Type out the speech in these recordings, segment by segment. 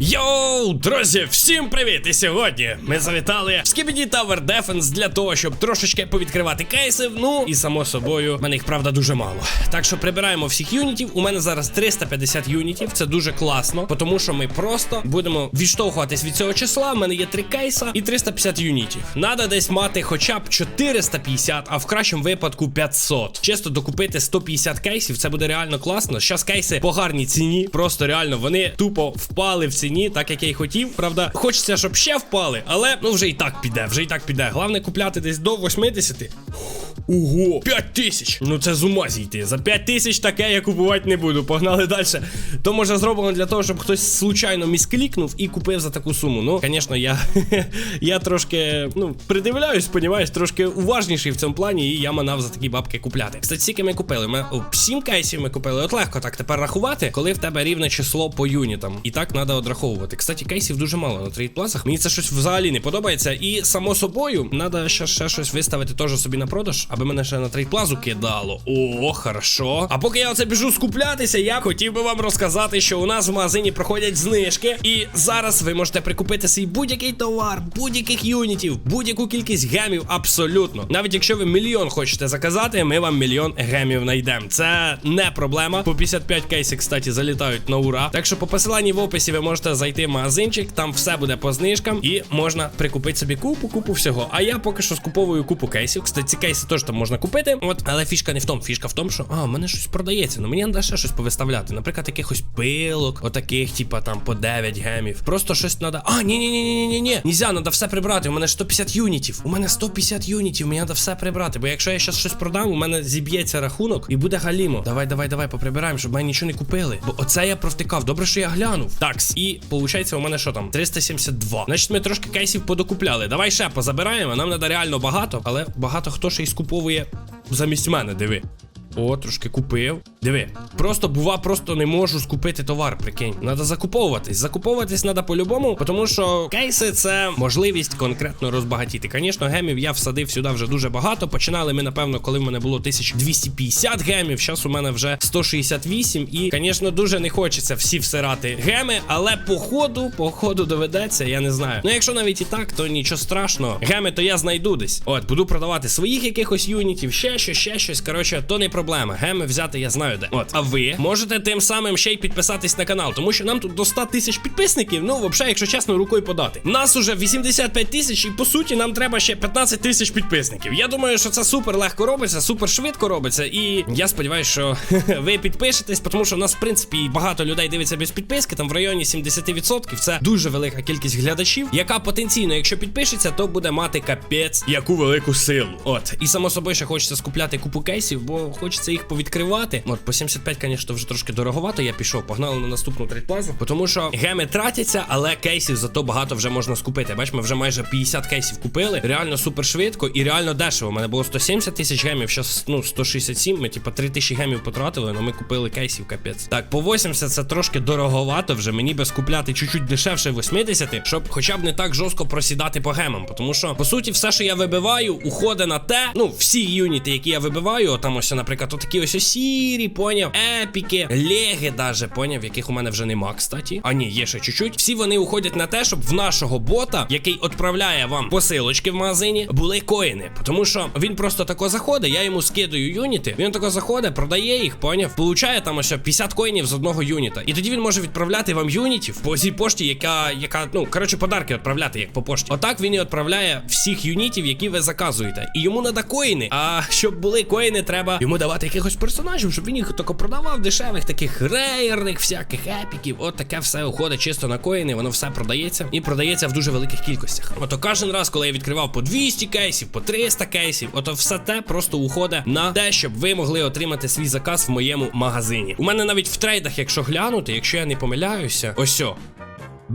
Йоу, друзі, всім привіт! І сьогодні ми завітали в Skibidi Tower Defense для того, щоб трошечки повідкривати кейси. Ну і само собою, в мене їх правда дуже мало. Так що прибираємо всіх юнітів. У мене зараз 350 юнітів. Це дуже класно, тому що ми просто будемо відштовхуватись від цього числа. У мене є 3 кейса і 350 юнітів. Надо десь мати хоча б 450, а в кращому випадку 500. Чисто докупити 150 кейсів. Це буде реально класно. Щас кейси по гарній ціні. Просто реально вони тупо впали в ціні, так як я й хотів. Правда, хочеться, щоб ще впали, але ну вже і так піде, вже і так піде. Головне купляти десь до 80. Ого, 5 тисяч! Ну це з ума зійти. За 5 тисяч таке я купувати не буду. Погнали далі. То може зроблено для того, щоб хтось случайно місклікнув і купив за таку суму. Ну, звісно, я я трошки ну, придивляюсь, понімаєш, трошки уважніший в цьому плані, і я манав за такі бабки купляти. Кстати, скільки ми купили? Ми о, 7 кейсів ми купили. От легко так тепер рахувати, коли в тебе рівне число по юнітам. І так треба одраховувати. Кстати, кейсів дуже мало на трейдплазах. Мені це щось взагалі не подобається. І само собою, треба ще, ще щось виставити теж собі на продаж, аби мене ще на трейдплазу кидало. О, хорошо. А поки я оце біжу скуплятися, я хотів би вам розказати, що у нас в магазині проходять знижки. І зараз ви можете прикупити свій будь-який товар, будь-яких юнітів, будь-яку кількість гемів, абсолютно. Навіть якщо ви мільйон хочете заказати, ми вам мільйон гемів знайдемо. Це не проблема. По 55 кейсів, кстати, залітають на ура. Так що по посиланні в описі ви можете зайти в магазинчик, там все буде по знижкам, і можна прикупити собі купу, купу всього. А я поки що скуповую купу кейсів. Кстати, ці кейси теж там можна купити. От, але фішка не в тому. Фішка в тому, що а, в мене щось продається. Ну мені треба ще щось повиставляти. Наприклад, якихось пилок, отаких, типа там по 9 гемів. Просто щось треба. А, ні, ні, ні, ні, ні, ні. Нельзя, треба все прибрати. У мене 150 юнітів. У мене 150 юнітів. Мені треба все прибрати. Бо якщо я зараз щось продам, у мене зіб'ється рахунок і буде галімо. Давай, давай, давай, поприбираємо, щоб мене нічого не купили. Бо оце я провтикав. Добре, що я глянув. Такс. І виходить, у мене що там? 372. Значить, ми трошки кейсів подокупляли. Давай ще позабираємо. Нам треба реально багато, але багато хто ще й скуповує замість мене, диви. О, трошки купив. Диви, просто бува, просто не можу скупити товар, прикинь. Надо закуповуватись. Закуповуватись треба по-любому, тому що кейси це можливість конкретно розбагатіти. Звісно, гемів я всадив сюди вже дуже багато. Починали ми, напевно, коли в мене було 1250 гемів. Зараз у мене вже 168. І, звісно, дуже не хочеться всі всирати геми, але по ходу, по ходу доведеться, я не знаю. Ну, якщо навіть і так, то нічого страшного. Геми, то я знайду десь. От, буду продавати своїх якихось юнітів, ще щось, ще щось. Коротше, то не проблема. Геми взяти я знаю де. От, а ви можете тим самим ще й підписатись на канал, тому що нам тут до 100 тисяч підписників. Ну, взагалі, якщо чесно, рукою подати. Нас уже 85 тисяч, і по суті нам треба ще 15 тисяч підписників. Я думаю, що це супер легко робиться, супер швидко робиться. І я сподіваюся, що ви підпишетесь, тому що в нас, в принципі, багато людей дивиться без підписки, там в районі 70%. Це дуже велика кількість глядачів, яка потенційно, якщо підпишеться, то буде мати капець яку велику силу. От, і само собою ще хочеться скупляти купу кейсів, бо хочеться їх повідкривати. От, по 75, звісно, вже трошки дороговато. Я пішов, погнали на наступну трейдплазу, тому що геми тратяться, але кейсів зато багато вже можна скупити. Бач, ми вже майже 50 кейсів купили. Реально супер швидко і реально дешево. У мене було 170 тисяч гемів, зараз ну 167. Ми типа 3 тисячі гемів потратили, але ми купили кейсів, капець. Так, по 80 це трошки дороговато вже. Мені би скупляти чуть-чуть дешевше 80, щоб хоча б не так жорстко просідати по гемам. Тому що, по суті, все, що я вибиваю, уходить на те. Ну, всі юніти, які я вибиваю, там ось, наприклад, отакі ось сірі, поняв, епіки, леги, даже поняв, яких у мене вже нема, кстати. А ні, є ще чуть-чуть. Всі вони уходять на те, щоб в нашого бота, який відправляє вам посилочки в магазині, були коїни. Тому що він просто тако заходить, я йому скидаю юніти. Він тако заходить, продає їх, поняв. Получає там ось 50 коїнів з одного юніта. І тоді він може відправляти вам юнітів по цій пошті, яка, яка, ну, коротше, подарки відправляти, як по пошті. Отак він і відправляє всіх юнітів, які ви заказуєте. І йому треба коїни. А щоб були коїни, треба йому давати якихось персонажів, щоб він їх тако продавав дешевих, таких рейерних, всяких епіків. От таке все уходить чисто на коїни, воно все продається і продається в дуже великих кількостях. Ото кожен раз, коли я відкривав по 200 кейсів, по 300 кейсів, ото все те просто уходить на те, щоб ви могли отримати свій заказ в моєму магазині. У мене навіть в трейдах, якщо глянути, якщо я не помиляюся, ось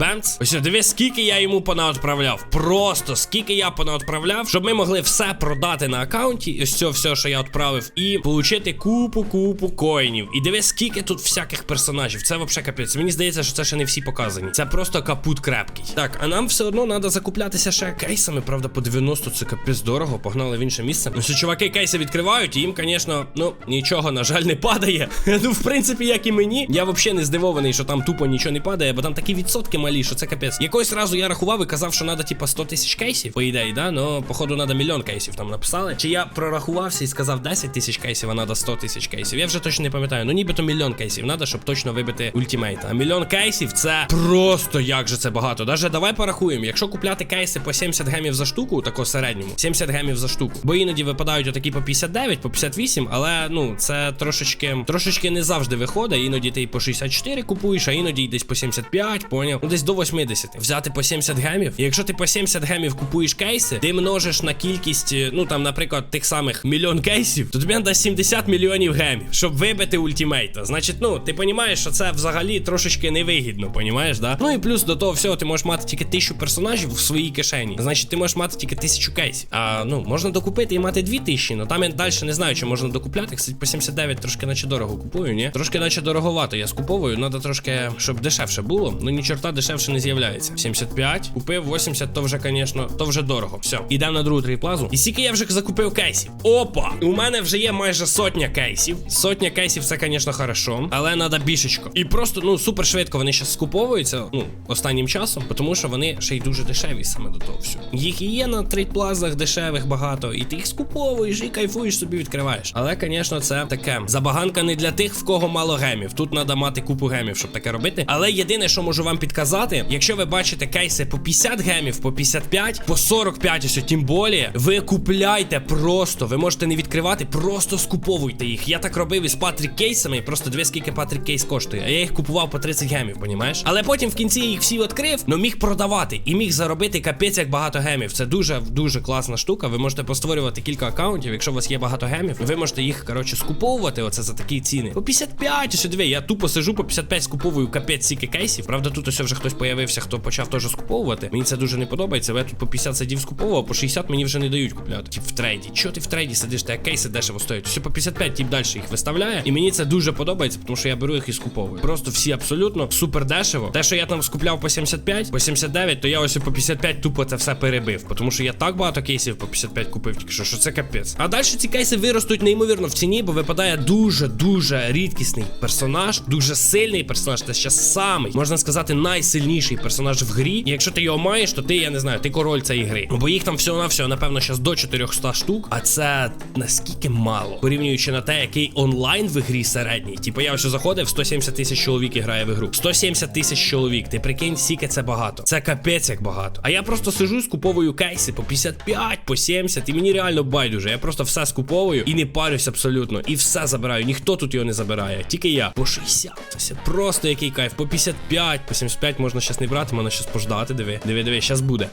о. Бемц, ось дивись, скільки я йому понаотправляв. Просто скільки я понаотправляв, щоб ми могли все продати на аккаунті, ось це все, що я відправив, і отримати купу-купу коїнів. І дивись, скільки тут всяких персонажів. Це взагалі капець. Мені здається, що це ще не всі показані. Це просто капут крепкий. Так, а нам все одно треба закуплятися ще кейсами. Правда, по 90 це капець дорого. Погнали в інше місце. Ну, що чуваки кейси відкривають, і їм, звісно, ну нічого, на жаль, не падає. ну, в принципі, як і мені. Я взагалі не здивований, що там тупо нічого не падає, бо там такі відсотки малі, що це капець. Якось разу я рахував і казав, що треба, типа, 100 тисяч кейсів, по ідеї, да? Ну, походу, треба мільйон кейсів там написали. Чи я прорахувався і сказав 10 тисяч кейсів, а треба 100 тисяч кейсів. Я вже точно не пам'ятаю. Ну, нібито мільйон кейсів треба, щоб точно вибити ультимейта. А мільйон кейсів це просто як же це багато. Даже давай порахуємо. Якщо купляти кейси по 70 гемів за штуку, тако середньому, 70 гемів за штуку. Бо іноді випадають отакі по 59, по 58, але ну це трошечки трошечки не завжди виходить. Іноді ти і по 64 купуєш, а іноді й десь по 75, поняв? Ну десь до 80. Взяти по 70 гемів. І якщо ти по 70 гемів купуєш кейси, ти множиш на кількість, е, ну там, наприклад, тих самих мільйон кейсів, то тобі треба 70 мільйонів гемів, щоб вибити ультимейта. Значить, ну ти розумієш, що це взагалі трошечки невигідно, понімаєш, да? Ну і плюс до того всього ти можеш мати тільки тисячу персонажів в своїй кишені. Значить, ти можеш мати тільки тисячу кейсів. А ну можна докупити і мати дві тисячі, але там я далі не знаю, чи можна докупляти. Кстати, по 79 трошки наче дорого купую, ні? Трошки наче дороговато я скуповую. Надо трошки, щоб дешевше було. Ну ні чорта дешевше не з'являється. 75, купив 80, то вже, звісно, то вже дорого. Все, ідемо на другу трейплазу. І скільки я вже закупив кейсів. Опа! У мене вже є майже сотня кейсів. Сотня кейсів це, звісно, хорошо, але треба більшечко. І просто, ну, супер швидко вони ще скуповуються, ну, останнім часом, тому що вони ще й дуже дешеві саме до того всього. Їх і є на трейдплазах дешевих багато, і ти їх скуповуєш і кайфуєш собі відкриваєш. Але, звісно, це таке забаганка не для тих, в кого мало гемів. Тут треба мати купу гемів, щоб таке робити. Але єдине, що можу вам підказати, якщо ви бачите кейси по 50 гемів, по 55, по 45, ось тим болі, ви купляйте просто. Ви можете не відкривати, просто скуповуйте їх. Я так робив із Патрік кейсами, просто дві скільки Патрік кейс коштує. А я їх купував по 30 гемів, понімаєш? Але потім в кінці їх всі відкрив, но міг продавати і міг заробити капець як багато гемів. Це дуже дуже класна штука. Ви можете постворювати кілька аккаунтів. Якщо у вас є багато гемів, ви можете їх коротше скуповувати. Оце за такі ціни. По 55, ось диви, я тупо сижу по 55 скуповую капець стільки кейсів. Правда, тут ось вже хтось появився, хто почав теж скуповувати. Мені це дуже не подобається. Я тут по 50 сидів скуповував, по 60 мені вже не дають купляти. Тип в трейді. Чого ти в трейді сидиш? Та кейси дешево стоять? Все по 55, тип далі їх виставляє. І мені це дуже подобається, тому що я беру їх і скуповую. Просто всі абсолютно супер дешево. Те, що я там скупляв по 75, по 79, то я ось по 55 тупо це все перебив. Тому що я так багато кейсів по 55 купив, тільки що, що це капець. А далі ці кейси виростуть неймовірно в ціні, бо випадає дуже дуже рідкісний персонаж, дуже сильний персонаж. Це ще самий, можна сказати, найсильніший персонаж в грі. І якщо ти його маєш, то ти, я не знаю, ти король цієї гри. Бо їх там всього на всього, напевно, зараз до 400 штук. А це наскільки мало, порівнюючи на те, який онлайн в грі середній. Типу, я вже заходив, 170 тисяч чоловік і грає в ігру. 170 тисяч чоловік. Ти прикинь, скільки це багато. Це капець як багато. А я просто сижу, скуповую кейси по 55, по 70, і мені реально байдуже. Я просто все скуповую і не парюсь абсолютно. І все забираю. Ніхто тут його не забирає. Тільки я. По 60. Це просто який кайф. По 55, по 75 можна щас не брати, можна щас пождати. Диви, диви, диви, щас буде.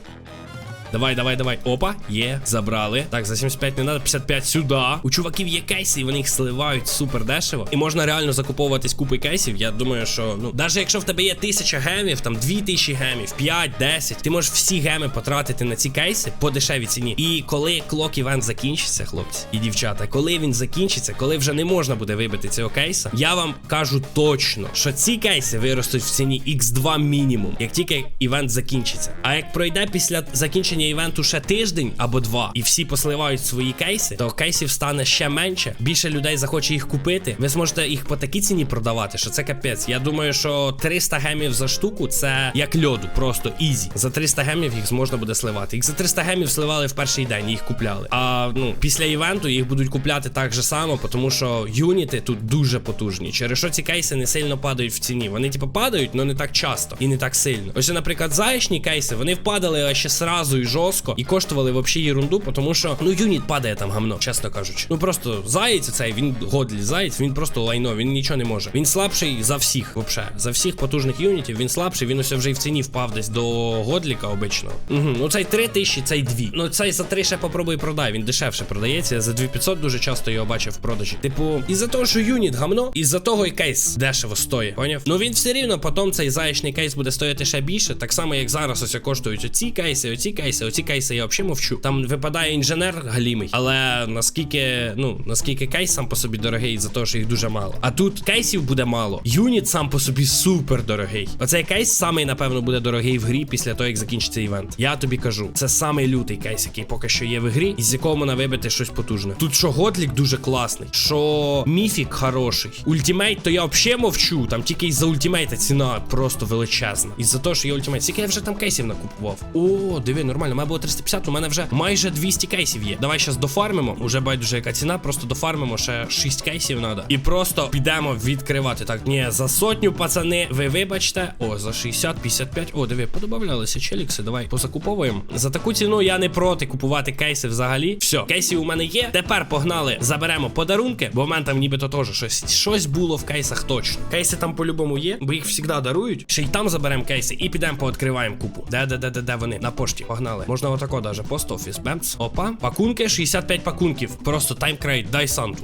Давай, давай, давай. Опа, є, забрали. Так, за 75 не треба, 55 сюди. У чуваків є кейси, і вони їх сливають супер дешево. І можна реально закуповуватись купи кейсів. Я думаю, що ну, навіть якщо в тебе є 1000 гемів, там 2000 гемів, 5, 10, ти можеш всі геми потратити на ці кейси по дешевій ціні. І коли клок івент закінчиться, хлопці і дівчата, коли він закінчиться, коли вже не можна буде вибити цього кейса, я вам кажу точно, що ці кейси виростуть в ціні X2 мінімум, як тільки івент закінчиться. А як пройде після закінчення івенту ще тиждень або два, і всі посливають свої кейси, то кейсів стане ще менше. Більше людей захоче їх купити. Ви зможете їх по такій ціні продавати, що це капець. Я думаю, що 300 гемів за штуку це як льоду, просто ізі. За 300 гемів їх зможна буде сливати. Їх за 300 гемів сливали в перший день, їх купляли. А ну після івенту їх будуть купляти так же само, тому що юніти тут дуже потужні. Через що ці кейси не сильно падають в ціні. Вони типу падають, але не так часто і не так сильно. Ось, наприклад, заячні кейси вони впадали ще сразу і жорстко і коштували вообще єрунду, тому що ну юніт падає там гамно, чесно кажучи. Ну просто заєць цей, він годлі заєць, він просто лайно, він нічого не може. Він слабший за всіх, вообще. За всіх потужних юнітів він слабший, він ось вже і в ціні впав десь до годліка обичного. Угу. Ну цей 3 тисячі, цей 2. Ну цей за 3 ще попробуй продай, він дешевше продається. Я за 2500 дуже часто його бачив в продажі. Типу, із-за того, що юніт гамно, із-за того і кейс дешево стоїть. Поняв? Ну він все рівно потім цей заячний кейс буде стояти ще більше, так само як зараз ось коштують оці кейси, оці кейси. Кейси. Оці кейси я взагалі мовчу. Там випадає інженер галімий. Але наскільки, ну, наскільки кейс сам по собі дорогий, за те, що їх дуже мало. А тут кейсів буде мало. Юніт сам по собі супер дорогий. Оцей кейс самий, напевно, буде дорогий в грі після того, як закінчиться івент. Я тобі кажу, це самий лютий кейс, який поки що є в грі, і з якого можна вибити щось потужне. Тут що Готлік дуже класний, що міфік хороший. Ультімейт, то я взагалі мовчу. Там тільки із-за ультімейта ціна просто величезна. Із-за того, що є ультимейт. Скільки я вже там кейсів накупував? О, диви, нормально. У мене було 350, у мене вже майже 200 кейсів є. Давай зараз дофармимо. Уже байдуже яка ціна, просто дофармимо ще 6 кейсів треба. І просто підемо відкривати. Так, ні, за сотню, пацани, ви вибачте. О, за 60, 55. О, диви, подобавлялися челікси. Давай позакуповуємо. За таку ціну я не проти купувати кейси взагалі. Все, кейсів у мене є. Тепер погнали, заберемо подарунки, бо в мене там нібито теж щось щось було в кейсах точно. Кейси там по-любому є, бо їх завжди дарують. Ще й там заберемо кейси і підемо пооткриваємо купу. Де, де, де, де, де вони? На пошті. Погнали. Можна отако даже. Пост офіс. Бемц. Опа. Пакунки, 65 пакунків. Просто таймкрейт, дай Санту.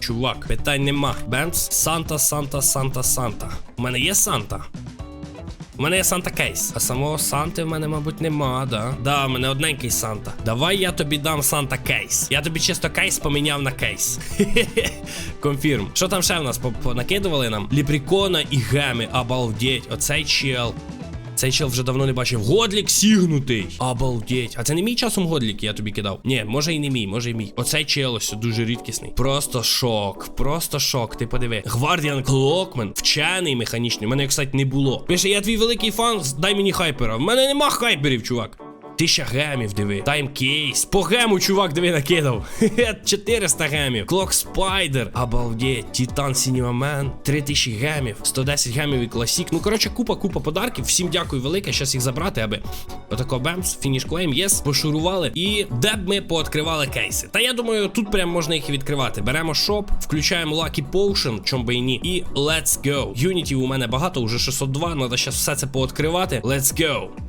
Чувак, питань нема. Бемц. Санта, Санта, Санта, Санта. У мене є Санта. У мене є Санта кейс. А самого Санти в мене, мабуть, нема, да? Да, в мене одненький Санта. Давай я тобі дам Санта кейс. Я тобі чисто кейс поміняв на кейс. Конфірм. Що там ще в нас по- понакидували нам? Ліпрікона і геми. Обалдеть. Оцей чел. Цей чел вже давно не бачив. Годлік сігнутий. Обалдеть. А це не мій часом годлік, я тобі кидав. Ні, може і не мій, може і мій. Оцей чел ось дуже рідкісний. Просто шок. Просто шок. Ти подиви. Гвардіан Клокмен, вчений механічний. У мене, кстати, не було. Пише, я твій великий фан, дай мені хайпера. В мене нема хайперів, чувак. Тисяча гемів, диви. Таймкейс. По гему, чувак, диви, накидав. 400 гемів. Клок Спайдер. Обалдеть. Титан Сінімамен. 3000 гемів. 110 гемів і класік. Ну, коротше, купа, купа подарків. Всім дякую велике. Щас їх забрати, аби. Отако бемс, фініш клейм, єс, пошурували. І де б ми пооткривали кейси. Та я думаю, тут прям можна їх відкривати. Беремо шоп, включаємо Lucky Potion, чом би і ні. І let's go. Юнітів у мене багато, уже 602. Надо щас все це пооткривати. Let's go.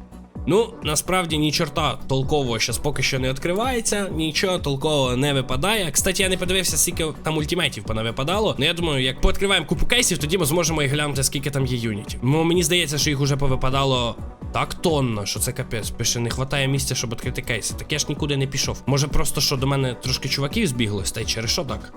Ну, насправді ні чорта толкового щас поки що не відкривається, нічого толкового не випадає. Кстати, я не подивився, скільки там ультимейтів понавипадало. Ну я думаю, як пооткриваємо купу кейсів, тоді ми зможемо і глянути, скільки там є юнітів. Ну, мені здається, що їх уже повипадало так тонно, що це капець. Пише, не вистачає місця, щоб відкрити кейси. Так я ж нікуди не пішов. Може, просто що до мене трошки чуваків збіглось, та й через що так?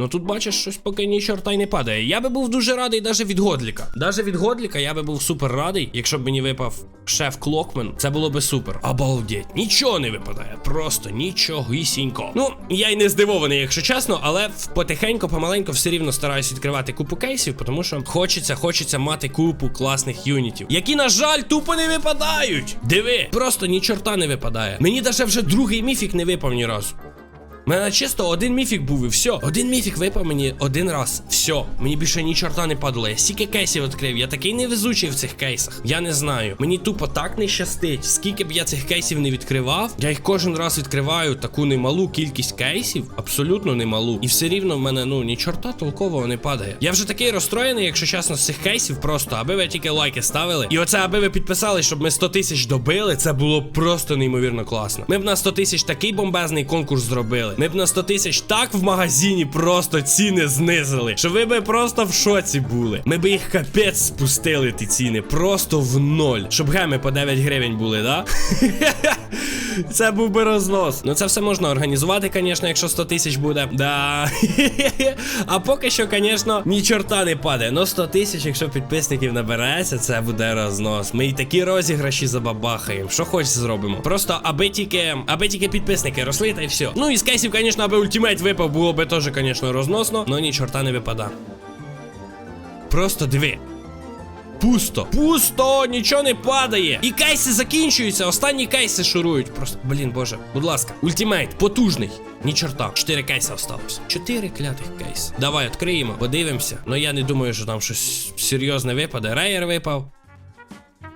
Ну тут бачиш, щось поки ні чорта й не падає. Я би був дуже радий навіть від Годліка. Даже від Годліка я би був супер радий, якщо б мені випав шеф Клокмен. Це було би супер. Обалдеть. Нічого не випадає. Просто нічогісінько. Ну, я й не здивований, якщо чесно, але потихеньку, помаленьку все рівно стараюсь відкривати купу кейсів, тому що хочеться, хочеться мати купу класних юнітів, які, на жаль, тупо не випадають. Диви, просто ні чорта не випадає. Мені даже вже другий міфік не випав ні разу. Мене чисто один міфік був і все. Один міфік випав мені один раз. Все. Мені більше ні чорта не падало. Я стільки кейсів відкрив. Я такий невезучий в цих кейсах. Я не знаю. Мені тупо так не щастить. Скільки б я цих кейсів не відкривав, я їх кожен раз відкриваю таку немалу кількість кейсів, абсолютно немалу. І все рівно в мене ну ні чорта толкового не падає. Я вже такий розстроєний, якщо чесно, з цих кейсів просто, аби ви тільки лайки ставили. І оце, аби ви підписали, щоб ми 100 тисяч добили, це було просто неймовірно класно. Ми б на 100 тисяч такий бомбезний конкурс зробили. Ми б на 100 тисяч так в магазині просто ціни знизили, що ви би просто в шоці були. Ми би їх капець спустили, ті ціни, просто в ноль. Щоб геми по 9 гривень були, да? Це був би рознос. Ну це все можна організувати, звісно, якщо 100 тисяч буде. Да. А поки що, звісно, ні чорта не падає. Ну 100 тисяч, якщо підписників набереться, це буде рознос. Ми і такі розіграші забабахаємо. Що хоч зробимо. Просто аби тільки, аби тільки підписники росли, та й все. Ну і з кейсів, звісно, аби ультимейт випав, було би теж, звісно, розносно, но ні чорта не випада. Просто диви. Пусто. Пусто, нічого не падає. І кейси закінчуються. Останні кейси шурують. Просто, блін, боже, будь ласка. Ультимейт, потужний. Ні чорта. Чотири кейси осталось. Чотири клятих кейси. Давай відкриємо, подивимося. Ну я не думаю, що там щось серйозне випаде. Рейер випав.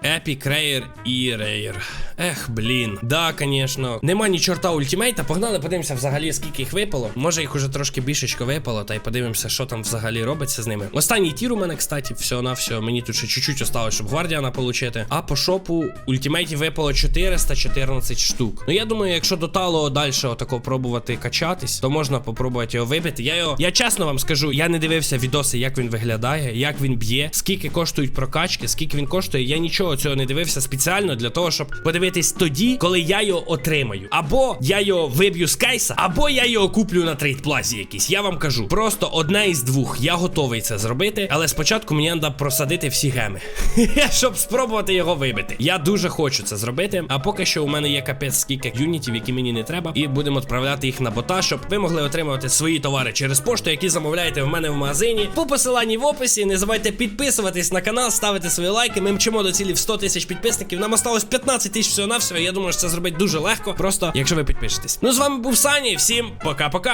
Епік, Рейер і Рейер. Ех, блін. Да, звісно. Нема ні чорта ультимейта. Погнали, подивимося взагалі, скільки їх випало. Може їх уже трошки більшечко випало, та й подивимося, що там взагалі робиться з ними. Останній тір у мене, кстати, все на все. Мені тут ще чуть-чуть осталось, щоб гвардіана получити. А по шопу ультимейтів випало 414 штук. Ну я думаю, якщо до Тало далі отако пробувати качатись, то можна попробувати його вибити. Я його. Я чесно вам скажу, я не дивився відоси, як він виглядає, як він б'є, скільки коштують прокачки, скільки він коштує. Я нічого цього не дивився спеціально для того, щоб подивитись тоді, коли я його отримаю. Або я його виб'ю з кейса, або я його куплю на трейдплазі якийсь. Я вам кажу, просто одне із двох. Я готовий це зробити, але спочатку мені треба просадити всі геми, щоб спробувати його вибити. Я дуже хочу це зробити. А поки що у мене є капець скільки юнітів, які мені не треба, і будемо відправляти їх на бота, щоб ви могли отримувати свої товари через пошту, які замовляєте в мене в магазині. По посиланні в описі. Не забувайте підписуватись на канал, ставити свої лайки. Ми мчимо до цілі в 100 тисяч підписників. Нам осталось 15 тисяч всього на всього. Я думаю, що це зробити дуже легко. Просто якщо ви підпишетесь. Ну з вами був Сані. Всім пока-пока.